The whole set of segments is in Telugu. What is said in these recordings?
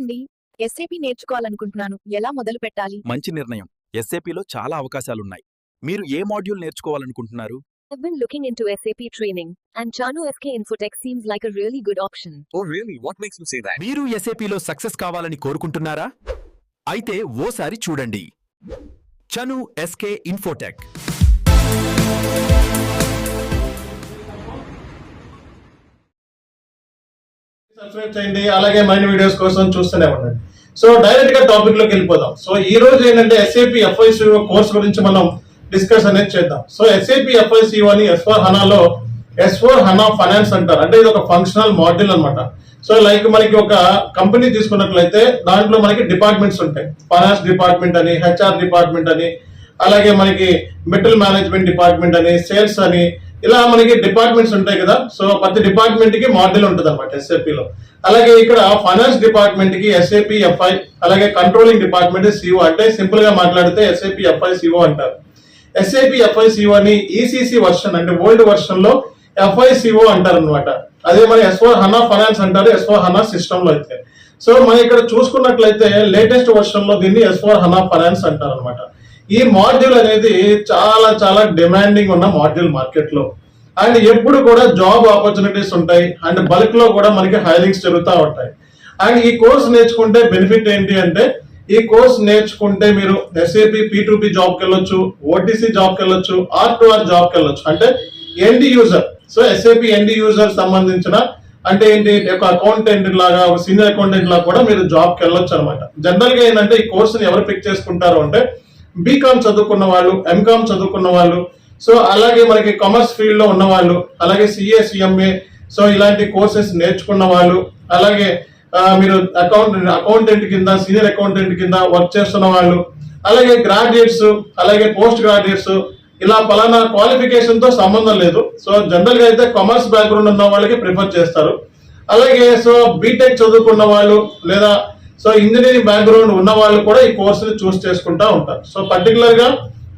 అండి ఎస్ఏపి నేర్చుకోవాలనుకుంటున్నాను. ఎలా మొదలు పెట్టాలి? మంచి నిర్ణయం. ఎస్ఏపిలో చాలా అవకాశాలున్నాయి. మీరు ఏ మాడ్యూల్ నేర్చుకోవాలనుకుంటున్నారు? I've been looking into SAP training, and Chanu SK Infotech seems like a really good option. Oh, really? What makes you say that? మీరు ఎస్ఏపిలో సక్సెస్ కావాలని కోరుకుంటున్నారా? అయితే ఓసారి చూడండి. చను ఎస్కే ఇన్ఫోటెక్ సబ్స్క్రైబ్ చేయండి. అలాగే మైండ్ వీడియోస్ కోసం చూస్తూనే ఉండండి. సో డైరెక్ట్గా టాపిక్లోకి వెళ్ళిపోదాం. సో ఈ రోజు ఏంటంటే ఎస్ఏపి ఎఫ్ఐసిఓ కోర్స్ గురించి మనం డిస్కస్ అనేది చేద్దాం. సో ఎస్ఏపి ఎఫ్ఐసిఓ అని ఎస్ ఫోర్ హనాలో ఎస్ ఫోర్ హనా ఫైనాన్స్ అంటారు. అంటే ఇది ఒక ఫంక్షనల్ మాడ్యూల్ అనమాట సో లైక్ మనకి ఒక కంపెనీ తీసుకున్నట్లయితే దాంట్లో మనకి డిపార్ట్మెంట్స్ ఉంటాయి. ఫైనాన్స్ డిపార్ట్మెంట్ అని హెచ్ఆర్ డిపార్ట్మెంట్ అని అలాగే మనకి మెటల్ మేనేజ్మెంట్ డిపార్ట్మెంట్ అని సేల్స్ అని ఇలా మనకి డిపార్ట్మెంట్స్ ఉంటాయి కదా. సో ప్రతి డిపార్ట్మెంట్కి మాడ్యూల్ ఉంటుంది అనమాట ఎస్ఏపిలో అలాగే ఇక్కడ ఫైనాన్స్ డిపార్ట్మెంట్కి ఎస్ఏపి ఎఫ్ఐ అలాగే కంట్రోలింగ్ డిపార్ట్మెంట్ సిఓ అంటే సింపుల్గా మాట్లాడితే ఎస్ఏపి ఎఫ్ఐ సిఓ అంటారు. ఎస్ఏపి ఎఫ్ఐ సిఓ అని ఈసీసీ వర్షన్ అంటే ఓల్డ్ వర్షన్లో ఎఫ్ఐ సిఓ అంటారు అనమాట అదే మన ఎస్ఓ హనా ఫైనాన్స్ అంటారు ఎస్ఓ హనా సిస్టమ్లో అయితే. సో మనం ఇక్కడ చూసుకున్నట్లయితే లేటెస్ట్ వర్షన్లో దీన్ని ఎస్ఓ హనా ఫైనాన్స్ అంటారు అనమాట ఈ మాడ్యూల్ అనేది చాలా చాలా డిమాండింగ్ ఉన్న మాడ్యూల్ మార్కెట్లో. అండ్ ఎప్పుడు కూడా జాబ్ ఆపర్చునిటీస్ ఉంటాయి అండ్ బల్క్లో కూడా మనకి హైరింగ్స్ జరుగుతూ ఉంటాయి. అండ్ ఈ కోర్స్ నేర్చుకుంటే బెనిఫిట్ ఏంటి అంటే ఈ కోర్స్ నేర్చుకుంటే మీరు ఎస్ఏపి పీ టు పి జాబ్కి వెళ్ళొచ్చు ఓటీసీ జాబ్కి వెళ్ళొచ్చు ఆర్ టు ఆర్ జాబ్కి వెళ్ళొచ్చు. అంటే end user so SAP end user సంబంధించిన అంటే ఏంటి ఒక అకౌంటెంట్ లాగా ఒక సీనియర్ అకౌంటెంట్ లాగా కూడా మీరు జాబ్కి వెళ్ళొచ్చు అనమాట జనరల్గా ఏంటంటే ఈ కోర్సుని ఎవరు పిక్ చేసుకుంటారు అంటే బీకామ్ చదువుకున్న వాళ్ళు ఎంకామ్ చదువుకున్న వాళ్ళు సో అలాగే మనకి కామర్స్ ఫీల్డ్లో ఉన్న వాళ్ళు అలాగే సిఏ సిఎంఏ సో ఇలాంటి కోర్సెస్ నేర్చుకున్న వాళ్ళు అలాగే మీరు అకౌంట్ అకౌంటెంట్ కింద సీనియర్ అకౌంటెంట్ కింద వర్క్ చేస్తున్న వాళ్ళు అలాగే గ్రాడ్యుయేట్స్ అలాగే పోస్ట్ గ్రాడ్యుయేట్స్ ఇలా పలానా క్వాలిఫికేషన్తో సంబంధం లేదు. సో జనరల్గా అయితే కామర్స్ బ్యాక్గ్రౌండ్ ఉన్న వాళ్ళకి ప్రిఫర్ చేస్తారు. అలాగే సో బీటెక్ చదువుకున్న వాళ్ళు లేదా సో ఇంజనీరింగ్ బ్యాక్గ్రౌండ్ ఉన్న వాళ్ళు కూడా ఈ కోర్సుని చూస్ చేసుకుంటా ఉంటారు. సో పర్టికులర్గా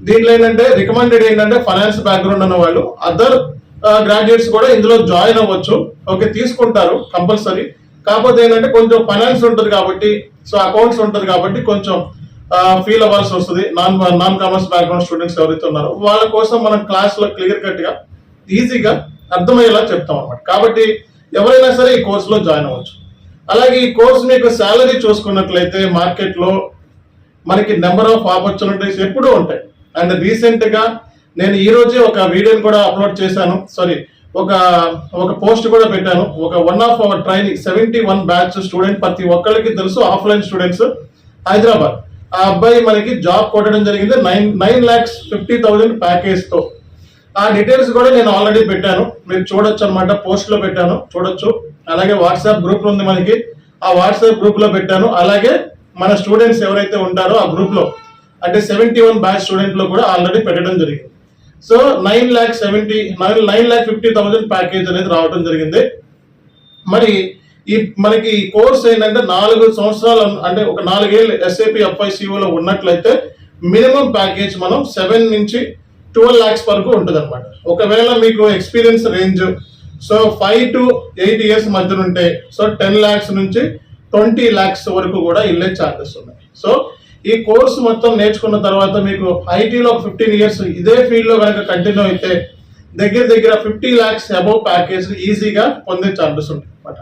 దీంట్లో ఏంటంటే రికమెండెడ్ ఏంటంటే ఫైనాన్స్ బ్యాక్గ్రౌండ్ ఉన్న వాళ్ళు అదర్ గ్రాడ్యుయేట్స్ కూడా ఇందులో జాయిన్ అవ్వచ్చు. ఓకే తీసుకుంటారు కంపల్సరీ కాకపోతే ఏంటంటే కొంచెం ఫైనాన్స్ ఉంటుంది కాబట్టి సో అకౌంట్స్ ఉంటుంది కాబట్టి కొంచెం uh, ఫీల్ అవ్వాల్సి వస్తుంది. Non non commerce background students ఎవరైతే ఉన్నారో వాళ్ళ కోసం మనం క్లాస్లో క్లియర్ కట్గా ఈజీగా అర్థమయ్యేలా చెప్తాం అనమాట కాబట్టి ఎవరైనా సరే ఈ కోర్సులో జాయిన్ అవ్వచ్చు. అలాగే ఈ కోర్స్ మీకు శాలరీ చూసుకున్నట్లయితే మార్కెట్లో మనకి నెంబర్ ఆఫ్ ఆపర్చునిటీస్ ఎప్పుడూ ఉంటాయి. అండ్ రీసెంట్గా నేను ఈ రోజే ఒక వీడియోని కూడా అప్లోడ్ చేశాను. సారీ ఒక ఒక పోస్ట్ కూడా పెట్టాను. ఒక one of our training seventy one batch student ప్రతి ఒక్కరికి తెలుసు ఆఫ్లైన్ స్టూడెంట్స్ హైదరాబాద్. ఆ అబ్బాయి మనకి జాబ్ కొట్టడం జరిగింది. Nine nine lakhs fifty thousand ప్యాకేజ్తో. ఆ డీటెయిల్స్ కూడా నేను ఆల్రెడీ పెట్టాను. మీరు చూడొచ్చు అనమాట పోస్ట్లో పెట్టాను. చూడొచ్చు. అలాగే వాట్సాప్ గ్రూప్ ఉంది మనకి. ఆ వాట్సాప్ గ్రూప్లో పెట్టాను. అలాగే మన స్టూడెంట్స్ ఎవరైతే ఉంటారో ఆ గ్రూప్లో. అంటే సెవెంటీ వన్ బ్యాచ్ స్టూడెంట్లో కూడా ఆల్రెడీ పెట్టడం జరిగింది. So nine lakh seventy nine nine lakh fifty thousand package అనేది రావడం జరిగింది. మరి ఈ మనకి ఈ కోర్స్ ఏంటంటే నాలుగు సంవత్సరాలు అంటే ఒక నాలుగేళ్ళు ఎస్ఏపి లో ఉన్నట్లయితే మినిమం ప్యాకేజ్ మనం సెవెన్ నుంచి ట్వెల్వ్ ల్యాక్స్ వరకు ఉంటుంది అనమాట ఒకవేళ మీకు experience range so five to eight years మధ్యన ఉంటే సో టెన్ ల్యాక్స్ నుంచి ట్వంటీ ల్యాక్స్ వరకు కూడా ఇల్లే ఛార్జెస్ ఉన్నాయి. సో ఈ కోర్స్ మొత్తం నేర్చుకున్న తర్వాత మీకు ఐటీలో ఫిఫ్టీన్ ఇయర్స్ ఇదే ఫీల్డ్లో కనుక కంటిన్యూ అయితే దగ్గర దగ్గర ఫిఫ్టీ ల్యాక్స్ అబౌవ్ ప్యాకేజ్ ఈజీగా పొందే ఛాన్సెస్ ఉంటాయి అనమాట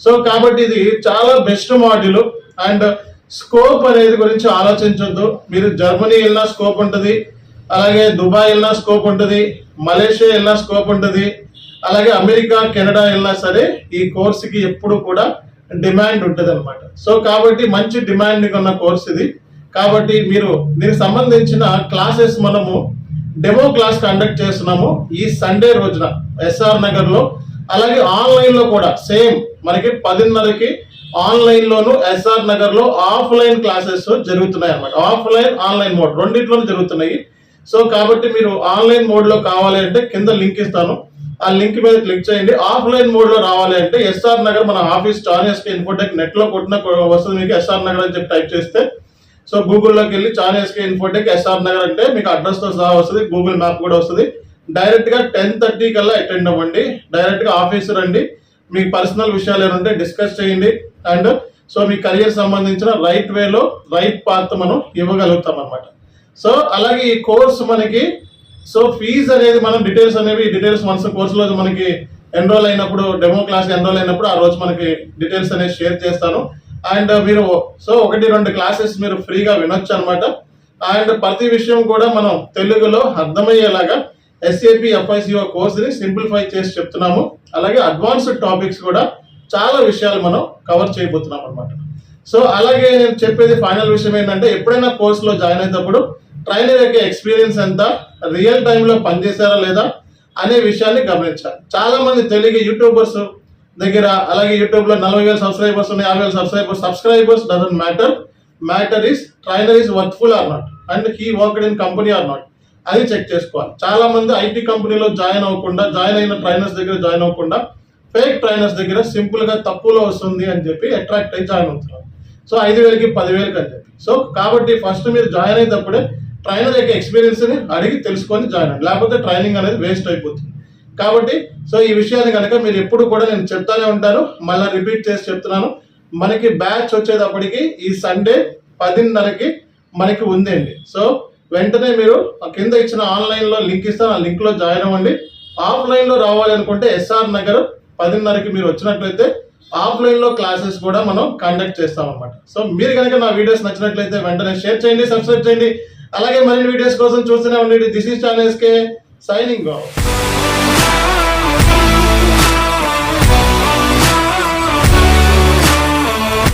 సో కాబట్టి ఇది చాలా బెస్ట్ మాడ్యూల్ అండ్ స్కోప్ అనేది గురించి ఆలోచించొద్దు. మీరు జర్మనీ వెళ్ళినా స్కోప్ ఉంటుంది అలాగే దుబాయ్ వెళ్ళినా స్కోప్ ఉంటుంది మలేషియా వెళ్ళినా స్కోప్ ఉంటుంది అలాగే అమెరికా కెనడా వెళ్ళినా సరే ఈ కోర్సుకి ఎప్పుడు కూడా డిమాండ్ ఉంటుంది అనమాట సో కాబట్టి మంచి డిమాండ్ ఉన్న కోర్స్ ఇది. కాబట్టి మీరు దీనికి సంబంధించిన క్లాసెస్ మనము డెమో క్లాస్ కండక్ట్ చేస్తున్నాము ఈ సండే రోజున ఎస్ఆర్ నగర్లో అలాగే ఆన్లైన్లో కూడా సేమ్ మనకి పదిన్నరకి ఆన్లైన్ లోను ఎస్ఆర్ నగర్లో ఆఫ్లైన్ క్లాసెస్ జరుగుతున్నాయి అన్నమాట ఆఫ్లైన్ ఆన్లైన్ మోడ్ రెండింటిలోనూ జరుగుతున్నాయి. సో కాబట్టి మీరు ఆన్లైన్ మోడ్లో కావాలి అంటే కింద లింక్ ఇస్తాను. ఆ లింక్ మీద క్లిక్ చేయండి. ఆఫ్లైన్ మోడ్లో రావాలి అంటే ఎస్ఆర్ నగర్ మన ఆఫీస్ చానియస్ ఇన్ఫోటెక్ నెట్లో కొట్టిన వస్తుంది మీకు ఎస్ఆర్ నగర్ అని చెప్పి టైప్ చేస్తే సో గూగుల్లోకి వెళ్ళి చానియస్ ఇన్ఫోటెక్ ఎస్ఆర్ నగర్ అంటే మీకు అడ్రస్తో సహా వస్తుంది గూగుల్ మ్యాప్ కూడా వస్తుంది. డైరెక్ట్గా టెన్ థర్టీ కల్లా అటెండ్ అవ్వండి డైరెక్ట్గా ఆఫీస్ రండి. మీ పర్సనల్ విషయాలు ఏమంటే డిస్కస్ చేయండి. అండ్ సో మీ కెరియర్ సంబంధించిన రైట్ వేలో రైట్ పాత్ మనం ఇవ్వగలుగుతాం అనమాట సో అలాగే ఈ కోర్స్ మనకి సో ఫీజ్ అనేది మనం డీటెయిల్స్ అనేవి డీటెయిల్స్ మన కోర్సులో మనకి ఎన్రోల్ అయినప్పుడు డెమో క్లాస్ ఎన్రోల్ అయినప్పుడు ఆ రోజు మనకి డీటెయిల్స్ అనేది షేర్ చేస్తాను. అండ్ మీరు సో ఒకటి రెండు క్లాసెస్ మీరు ఫ్రీగా వినొచ్చు అనమాట అండ్ ప్రతి విషయం కూడా మనం తెలుగులో అర్థమయ్యేలాగా ఎస్ఏపి ఎఫ్ఐసిఓ కోర్సుని సింప్లిఫై చేసి చెప్తున్నాము. అలాగే అడ్వాన్స్డ్ టాపిక్స్ కూడా చాలా విషయాలు మనం కవర్ చేయబోతున్నాం అనమాట సో అలాగే నేను చెప్పేది ఫైనల్ విషయం ఏంటంటే ఎప్పుడైనా కోర్సులో జాయిన్ అయినప్పుడు ట్రైనర్ యొక్క ఎక్స్పీరియన్స్ ఎంత రియల్ టైంలో పనిచేశారా లేదా అనే విషయాన్ని గమనించాలి. చాలామంది తెలుగు యూట్యూబర్స్ దగ్గర అలాగే యూట్యూబ్లో నలభై వేల సబ్స్క్రైబర్స్ ఉన్నాయి యాభై వేల subscribers subscribers doesn't matter matter is trainer is worthful or not and he worked in company or not అది చెక్ చేసుకోవాలి. చాలా మంది ఐటీ కంపెనీలో జాయిన్ అవ్వకుండా జాయిన్ అయిన ట్రైనర్స్ దగ్గర జాయిన్ అవ్వకుండా ఫేక్ ట్రైనర్స్ దగ్గర సింపుల్గా తక్కువలో వస్తుంది అని చెప్పి అట్రాక్ట్ అయి జాయిన్ అవుతున్నారు. సో ఐదు వేలకి పదివేలకి అని చెప్పి. సో కాబట్టి ఫస్ట్ మీరు జాయిన్ అయినప్పుడే ట్రైనర్ యొక్క ఎక్స్పీరియన్స్ని అడిగి తెలుసుకొని జాయిన్ అవ్వండి. లేకపోతే ట్రైనింగ్ అనేది వేస్ట్ అయిపోతుంది. కాబట్టి సో ఈ విషయాన్ని కనుక మీరు ఎప్పుడు కూడా నేను చెప్తానే ఉంటాను. మళ్ళీ రిపీట్ చేసి చెప్తున్నాను. మనకి బ్యాచ్ వచ్చేటప్పటికి ఈ సండే పదిన్నరకి మనకి ఉందండి సో వెంటనే మీరు ఆ కింద ఇచ్చిన ఆన్లైన్లో లింక్ ఇస్తాను ఆ లింక్లో జాయిన్ అవ్వండి. ఆఫ్లైన్లో రావాలి అనుకుంటే ఎస్ఆర్ నగర్ పదిన్నరకి మీరు వచ్చినట్లయితే ఆఫ్లైన్లో క్లాసెస్ కూడా మనం కండక్ట్ చేస్తాం అనమాట సో మీరు కనుక నా వీడియోస్ నచ్చినట్లయితే వెంటనే షేర్ చేయండి సబ్స్క్రైబ్ చేయండి. అలాగే మరిన్ని వీడియోస్ కోసం చూస్తూనే ఉండండి. దిస్ ఈస్ ఛానల్స్కే సైనింగ్ ఆఫ్